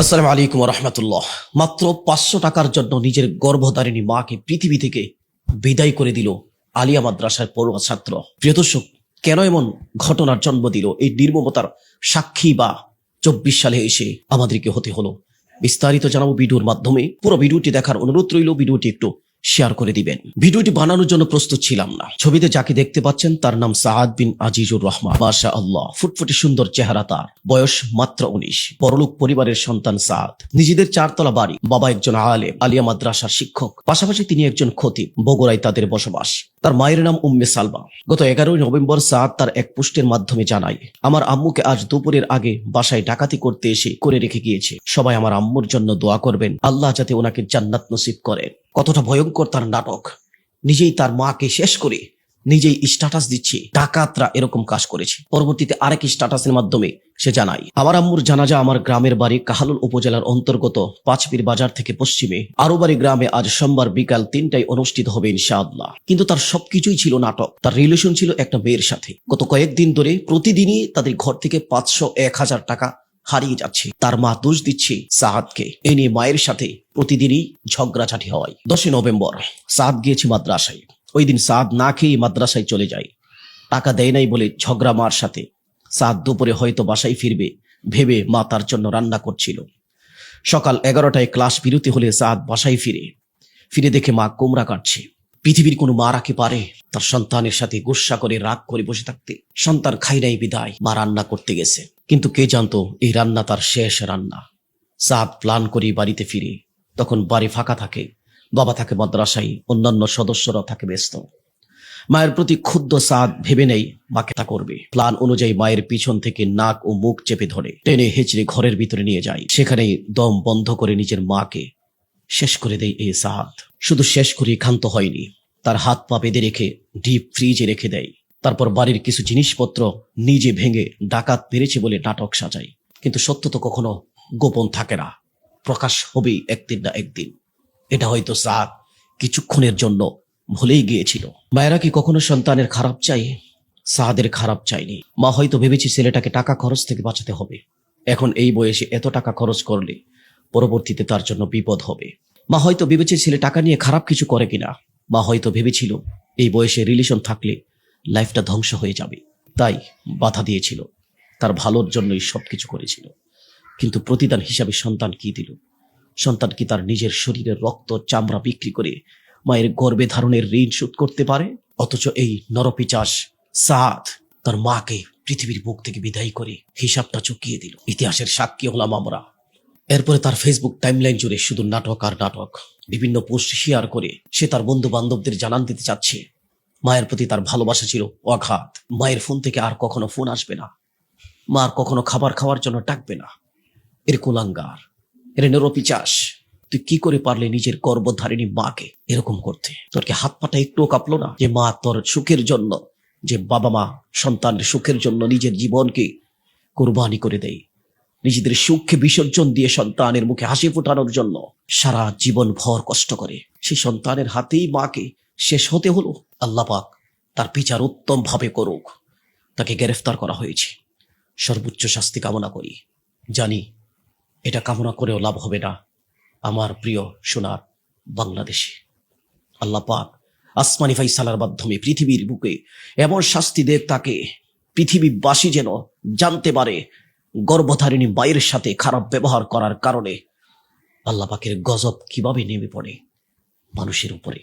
আসসালামু আলাইকুম রহমতুল্লাহ। মাত্র পাঁচশো টাকার জন্য নিজের গর্ভধারিণী মাকে পৃথিবী থেকে বিদায় করে দিল আলিয়া মাদ্রাসার পড়ুয়া ছাত্র। প্রিয় দর্শক, কেন এমন ঘটনার জন্ম দিল? এই নির্মমতার সাক্ষী বা চব্বিশ সালে এসে আমাদেরকে হতে হলো। বিস্তারিত জানাব ভিডিওর মাধ্যমে। পুরো ভিডিওটি দেখার অনুরোধ রইল, ভিডিওটি একটু শেয়ার করে দিবেন। ভিডিওটি বানানোর জন্য প্রস্তুত ছিলাম না। ছবিতে যাকে দেখতে পাচ্ছেন, তার নাম সাহাদ বিন আজিজুর রহমান। বাসা আল্লাহ ফুটফুটি সুন্দর চেহারা তার। বয়স মাত্র উনিশ। বড়লোক পরিবারের সন্তান সাদ নিজেদের চারতলা বাড়ি। বাবা একজন আলেম, আলিয়া মাদ্রাসার শিক্ষক। পাশাপাশি তিনি একজন খতিব। বগুড়ায় তাদের বসবাস। তার মায়ের নাম উম্মে সালমা। গত এগারোই নভেম্বর সাদ তার এক পুষ্টের মাধ্যমে জানায়, আমার আম্মুকে আজ দুপুরের আগে বাসায় ডাকাতি করতে এসে করে রেখে গিয়েছে। সবাই আমার আম্মুর জন্য দোয়া করবেন, আল্লাহ যাতে ওনাকে জান্নাত নসিব করেন। কতটা ভয়ঙ্কর তার নাটক। নিজেই তার মাকে শেষ করে নিজেই স্ট্যাটাস দিচ্ছে, ডাকাতরা এরকম কাজ করেছে। পরবর্তীতে আরেক স্ট্যাটাসের মাধ্যমে সে জানায়, আমার আম্মুর জানাজা আমার গ্রামের বাড়ি কাহালুল উপজেলার অন্তর্গত পাঁচপির বাজার থেকে পশ্চিমে। আরও বাড়ি গ্রামে আজ সোমবার বিকাল তিনটায় অনুষ্ঠিত হবে ইনশাআল্লাহ। কিন্তু তার সবকিছুই ছিল নাটক। তার রিলেশন ছিল একটা মেয়ের সাথে। গত কয়েকদিন ধরে প্রতিদিনই তাদের ঘর থেকে পাঁচশো এক হাজার টাকা হারিয়ে যাচ্ছে। তার মা দোষ দিচ্ছে সাহাদকে। এ নিয়ে মায়ের সাথে প্রতিদিনই ঝগড়াঝাটি হয়। দশই নভেম্বর সাদ গিয়েছে মাদ্রাসায়। ওই দিন সাদ না খেয়ে মাদ্রাসায় চলে যায়। টাকা দেয় নাই বলে ঝগড়া মার সাথে। সাদ দুপুরে হয়তো বাসায় ফিরবে, ভেবে মা তার জন্য রান্না করছিল। সকাল এগারোটায় ক্লাস বিরতি হলে সাদ বাসায় ফিরে। ফিরে দেখে মা কোমরা কাটছে। পৃথিবীর কোনো মা রাখে পারে। তার সন্তানের সাথে গুসা করে, রাগ করে বসে থাকতে। সন্তান খাই নাই বিদায়, মা রান্না করতে গেছে। কিন্তু কে জানতো এই রান্না তার শেষ রান্না। সাদ প্লান করে বাড়িতে ফিরে। তখন বাড়ি ফাঁকা থাকে। বাবা থাকে মাদ্রাসায়, অন্যান্য সদস্যরা থাকে ব্যস্ত। মায়ের প্রতি ক্ষুদ্র সাদ ভেবে নেই, মাকে তা করবে। প্ল্যান অনুযায়ী মায়ের পিছন থেকে নাক ও মুখ চেপে ধরে, টেনে হেঁচড়ে ঘরের ভিতরে নিয়ে যায়। সেখানেই দম বন্ধ করে নিজের মাকে শেষ করে দেয় এই সাদ। শুধু শেষ করে ক্ষান্ত হয়নি, তার হাত পা বেঁধে রেখে ডিপ ফ্রিজে রেখে দেয়। তারপর বাড়ির কিছু জিনিসপত্র নিজে ভেঙে ডাকাত পেরেছে বলে নাটক সাজায়। কিন্তু সত্য তো কখনো গোপন থাকে না। প্রকাশ হবেই একদিন না একদিন। এটা হয়তো সাদ কিছুক্ষণের জন্য ভুলেই গিয়েছিল। মায়েরা কি কখনো সন্তানের খারাপ চাই সাহাদের খারাপ চাইনি মা হয়তো ভেবেছি ছেলেটাকে টাকা খরচ থেকে বাঁচাতে হবে। এখন এই বয়সে এত টাকা খরচ করলে পরবর্তীতে তার জন্য বিপদ হবে। মা হয়তো ভেবেছে ছেলে টাকা নিয়ে খারাপ কিছু করে কিনা। মা হয়তো ভেবেছিল এই বয়সে রিলেশন থাকলে লাইফটা ধ্বংস হয়ে যাবে। তাই বাধা দিয়েছিল। তার ভালোর জন্যই সবকিছু করেছিল। কিন্তু প্রতিদান হিসাবে সন্তান কি দিল? সন্তান কি তার নিজের শরীরের রক্ত চামড়া বিক্রি করে মায়ের গর্ভে ধারণের ঋণ শোধ করতে পারে? অথচ এই নরপিচাস সাদ তার মাকে পৃথিবীর বুক থেকে বিদায় করে হিসাবটা চুকিয়ে দিল। ইতিহাসের সাক্ষী হলাম আমরা। এরপরে তার ফেসবুক টাইমলাইন জুড়ে শুধু নাটক আর নাটক। বিভিন্ন পোস্ট শেয়ার করে সে তার বন্ধু বান্ধবদের জানান দিতে চাচ্ছে। মায়ের প্রতি তার ভালোবাসা ছিল অঘাত। মায়ের ফোন থেকে আর কখনো ফোন আসবে না। মা আর কখনো খাবার খাওয়ার জন্য ডাকবে না। এর কুলাঙ্গার। এর নিরপিচাস, তুই কি করে পারলে নিজের গর্ভধারিণী মাকে এরকম করতে? তোর কি হাত পাটা একটুও কাঁপলো না? যে মা তোর সুখের জন্য, যে বাবা মা সন্তানের সুখের জন্য নিজের জীবনকে কোরবানি করে দেয়। নিজেদের সুখকে বিসর্জন দিয়ে সন্তানের মুখে হাসি ফোটানোর জন্য সারা জীবন ভর কষ্ট করে। সেই সন্তানের হাতেই মাকে শেষ হতে হলো। আল্লাহ পাক তার বিচার উত্তম ভাবে করুক। তাকে গ্রেফতার করা হয়েছে। সর্বোচ্চ শাস্তি কামনা করি। জানি এটা কামনা করেও লাভ হবে না, আমার প্রিয় সোনার বাংলাদেশে। আল্লাহ পাক আসমানি ফাইসালার মাধ্যমে পৃথিবীর বুকে এমন শাস্তি দেব তাকে পৃথিবীবাসী যেন জানতে পারে গর্ভধারিণী মায়ের সাথে খারাপ ব্যবহার করার কারণে আল্লাহ পাকের গজব কীভাবে নেমে পড়ে মানুষের উপরে।